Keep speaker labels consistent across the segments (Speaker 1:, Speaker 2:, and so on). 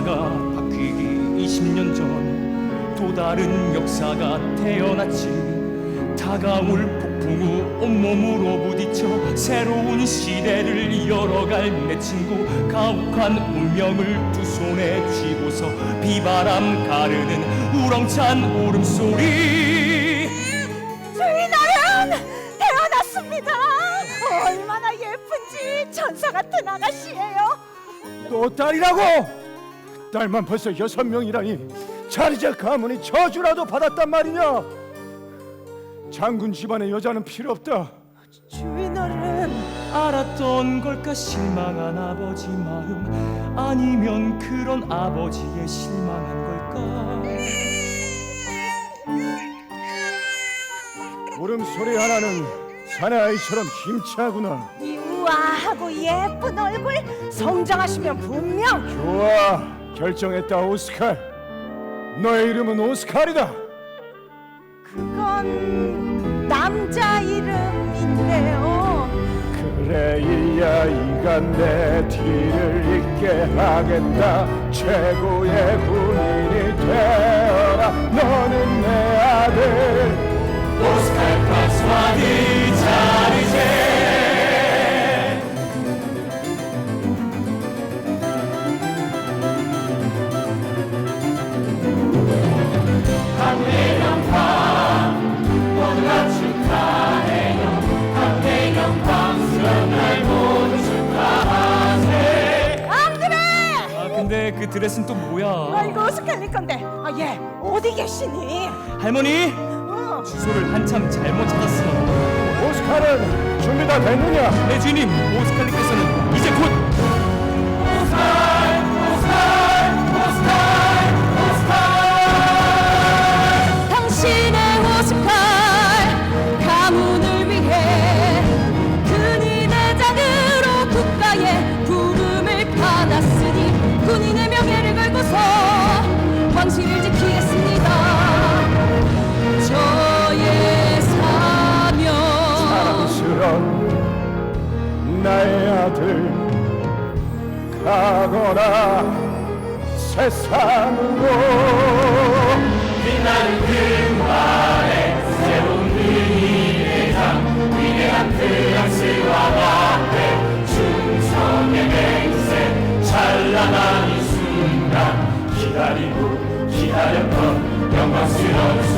Speaker 1: 역사가 바뀌기 20년 전 또 다른 역사가 태어났지 다가올 폭풍 후 온몸으로 부딪혀 새로운 시대를 열어갈 내 친구 가혹한 운명을 두 손에 쥐고서 비바람 가르는 우렁찬 울음소리
Speaker 2: 저희 나연 태어났습니다. 얼마나 예쁜지 천사 같은 아가씨예요.
Speaker 3: 또 딸이라고? 딸만 벌써 여섯 명이라니 자리자 가문이 저주라도 받았단 말이냐? 장군 집안의 여자는 필요 없다.
Speaker 2: 주인어른
Speaker 1: 알았던 걸까 실망한 아버지 마음 아니면 그런 아버지의 실망한 걸까
Speaker 3: 울음소리 하나는 사내 아이처럼 힘차구나.
Speaker 2: 이 우아하고 예쁜 얼굴 성장하시면 분명
Speaker 3: 좋아, 결정했다 오스칼. 너의 이름은 오스칼이다.
Speaker 2: 그건 남자 이름인데요.
Speaker 3: 그래 이 아이가 내 뒤를 잇게 하겠다 최고의 군인이 되어라 너는 내 아들
Speaker 1: 오스칼 프랑스와디 자 드레스는 또 뭐야
Speaker 2: 아이고 스칼리 건데. 아 예. 어디 계시니?
Speaker 1: 할머니
Speaker 2: 어.
Speaker 1: 주소를 한참 잘못 찾았어
Speaker 3: 오스칼은 준비 다 됐느냐
Speaker 1: 네 주인님 오스칼님께서는 이제 곧
Speaker 3: 세상으로.
Speaker 1: 빛나는 금발에 새로운 의미의 대장 위대한 프랑스와 앞에 충성의 맹세. 찬란한 이 순간 기다리고 기다렸던 영광스러운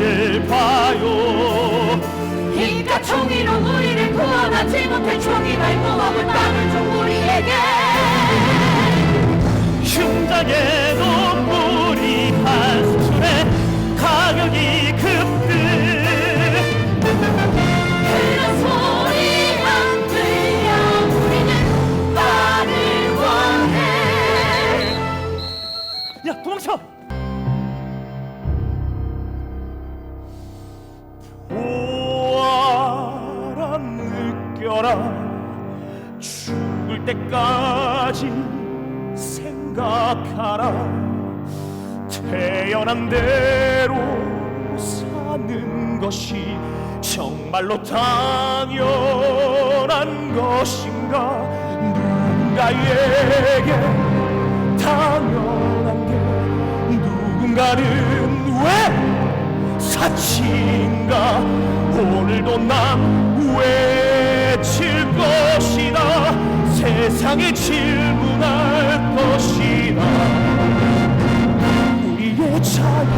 Speaker 4: 진실을 봐요
Speaker 2: 힘과 총이로 우리를 구원하지 못해 총이 발부하고 땅을 줘 우리에게
Speaker 4: 흉장에도 당연한 것인가? 누군가에게 당연한 게 누군가는 왜 사치인가? 오늘도 난 외칠 것이다. 세상에 질문할 것이다. 우리의 자유.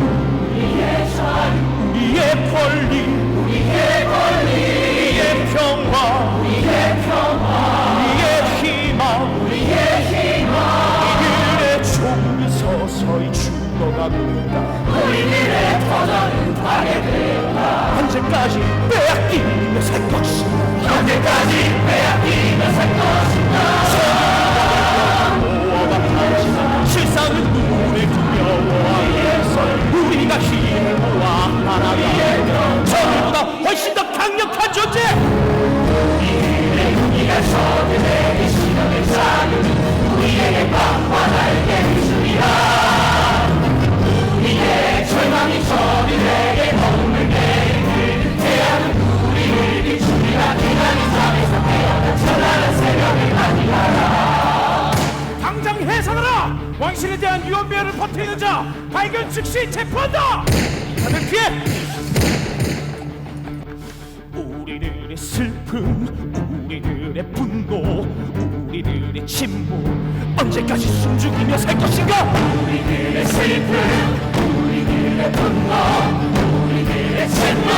Speaker 4: 우리의 자유 우리의 권리 우리의 권리 우리의 평화 우리의 평화 우리의 희망. 우리의 희망. 이들의 조국이 서서히 죽어가고 있다. 우리들의 터전은 파괴되었다. 언제까지 빼앗기며 살 것인가? 언제까지 빼앗기며 살 것인가 우리들의 슬픔, 우리들의 분노, 우리들의 침묵 언제까지 숨죽이며 살 것인가? 우리들의 슬픔, 우리들의 분노, 우리들의 침묵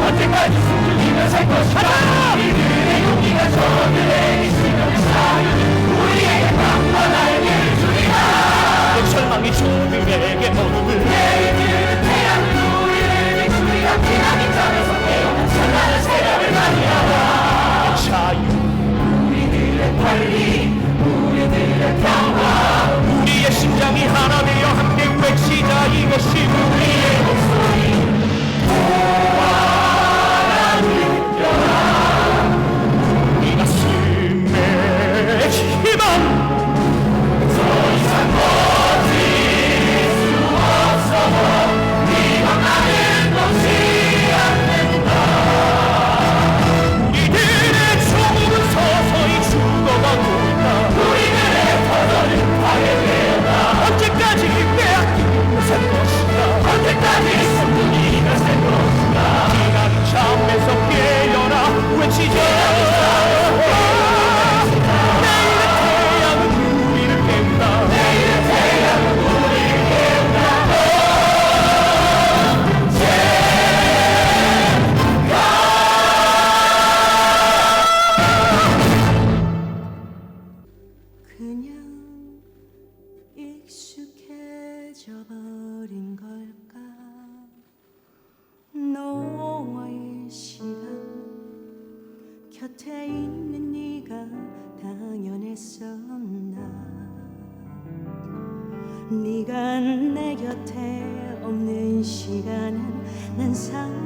Speaker 4: 언제까지 숨죽이며 살 것인가? 우리들의 용기가 저들에게 시간의 자유, 우리에게 방과 날개를 주리라. 절망이 저들에게 어둠을 평화, 우리의 심장이 하나 되어 함께 외치자 이것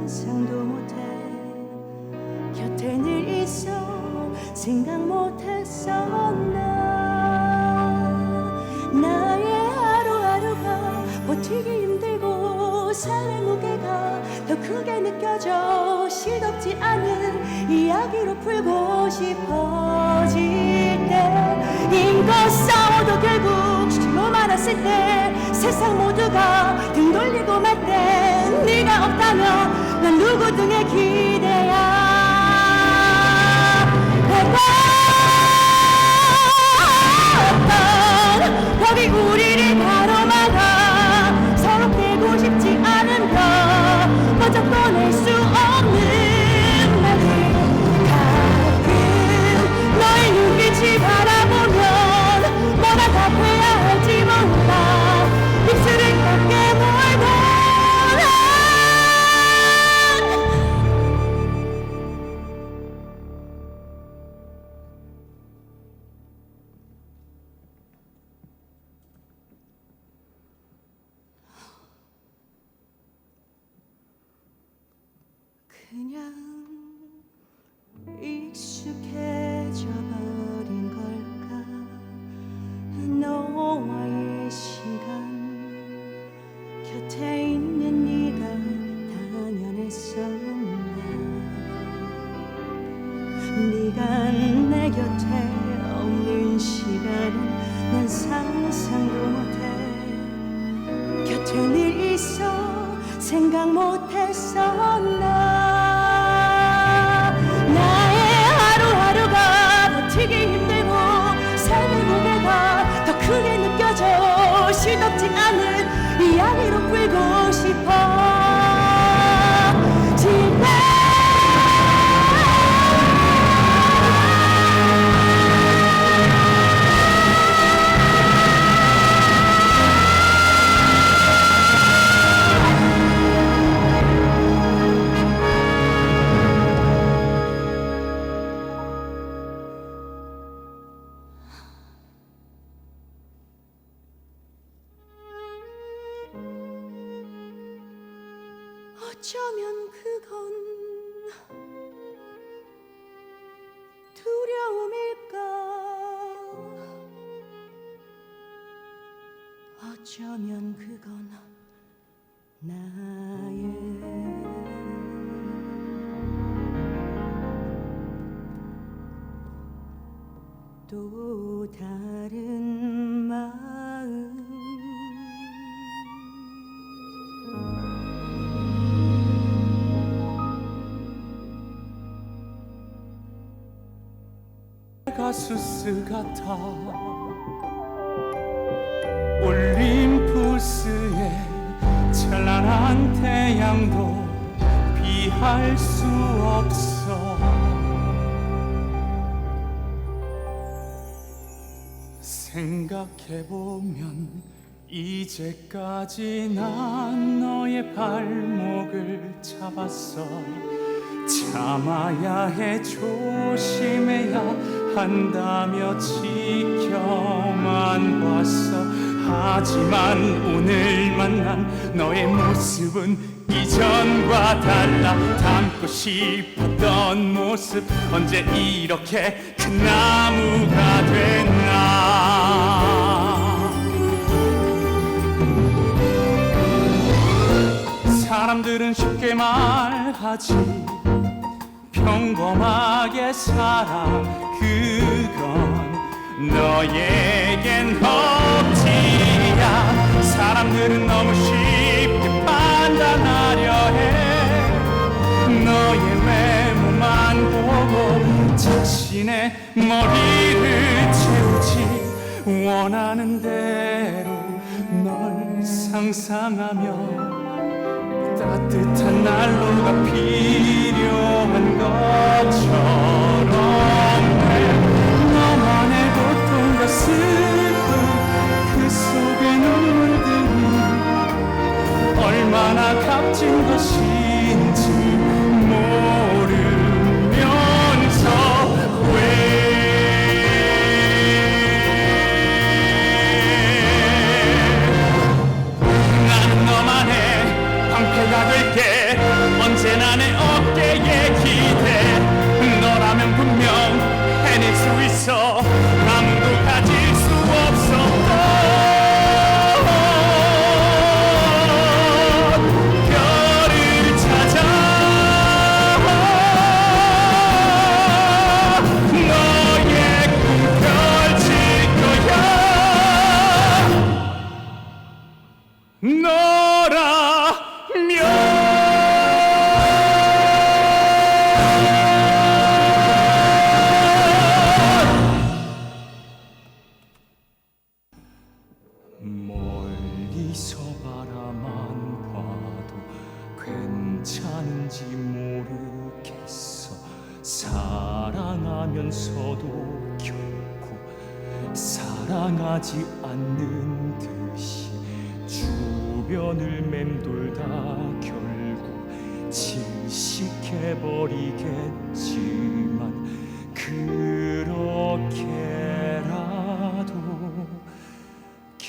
Speaker 5: 상상도 못해. 곁에 늘 있어. 생각 못했었나 나의 하루하루가 버티기 힘들고 삶의 무게가 더 크게 느껴져 시덥지 않은 이야기로 풀고 싶어질 때. 인거 싸워도 결국 실로 말았을 때 세상 모두가 등 돌리고 말 때 네가 없다면 난 누구 등에 기대야? 배고팠던 거기 우리 또 다른 마음.
Speaker 1: 가수스 같아. 올림푸스의 찬란한 태양도 비할 수 없어 생각해보면 이제까지 난 너의 발목을 잡았어. 참아야 해 조심해야 한다며 지켜만 봤어. 하지만 오늘 만난 너의 모습은 이전과 달라 닮고 싶었던 모습. 언제 이렇게 큰 나무가 됐나 사람들은 쉽게 말하지. 평범하게 살아 그건 너에겐 억지야. 사람들은 너무 쉽게 판단하려 해. 너의 외모만 보고 자신의 머리를 채우지. 원하는 대로 널 상상하며 따뜻한 난로가 필요한 것처럼 돼. 너만의 고통과 슬픔 그 속에 눈물들이 얼마나 값진 것인 거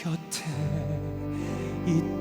Speaker 1: 곁에 있다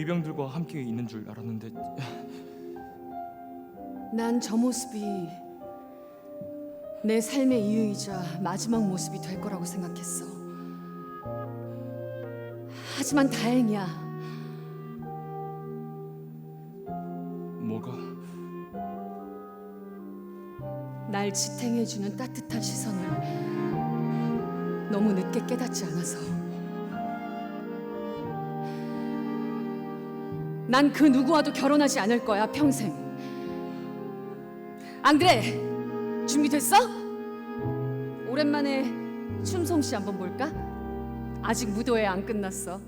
Speaker 1: 위병들과 함께 있는 줄 알았는데
Speaker 6: 난 저 모습이 내 삶의 이유이자 마지막 모습이 될 거라고 생각했어. 하지만 다행이야.
Speaker 1: 뭐가
Speaker 6: 날 지탱해주는 따뜻한 시선을 너무 늦게 깨닫지 않아서. 난 그 누구와도 결혼하지 않을 거야 평생. 앙드레 준비됐어? 오랜만에 춤솜씨 한번 볼까? 아직 무도회 안 끝났어.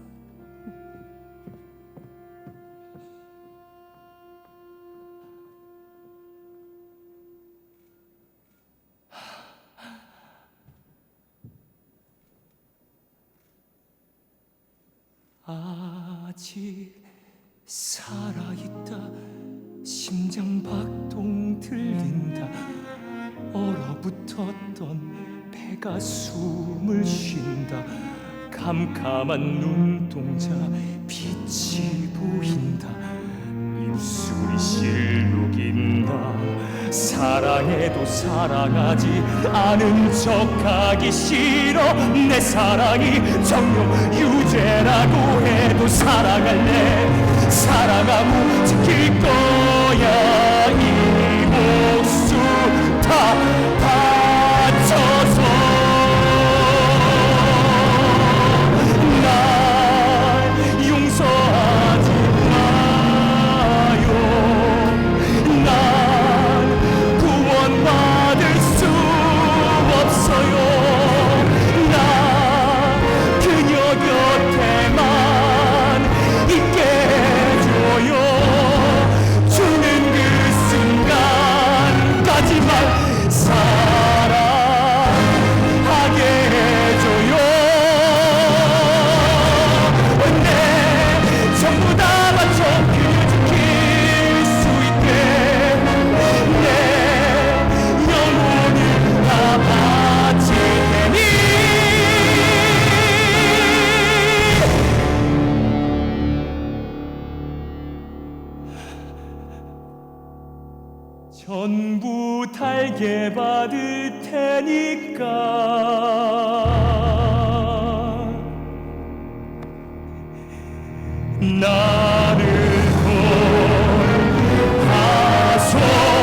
Speaker 1: 붙었던 배가 숨을 쉰다. 캄캄한 눈동자 빛이 보인다. 입술이 실룩인다. 사랑해도 사랑하지 않은 척하기 싫어. 내 사랑이 정령 유죄라고 해도 사랑할래. 사랑하고 지킬 거야. 이 목숨 다 전부 달게 받을 테니까. 나를 돌아서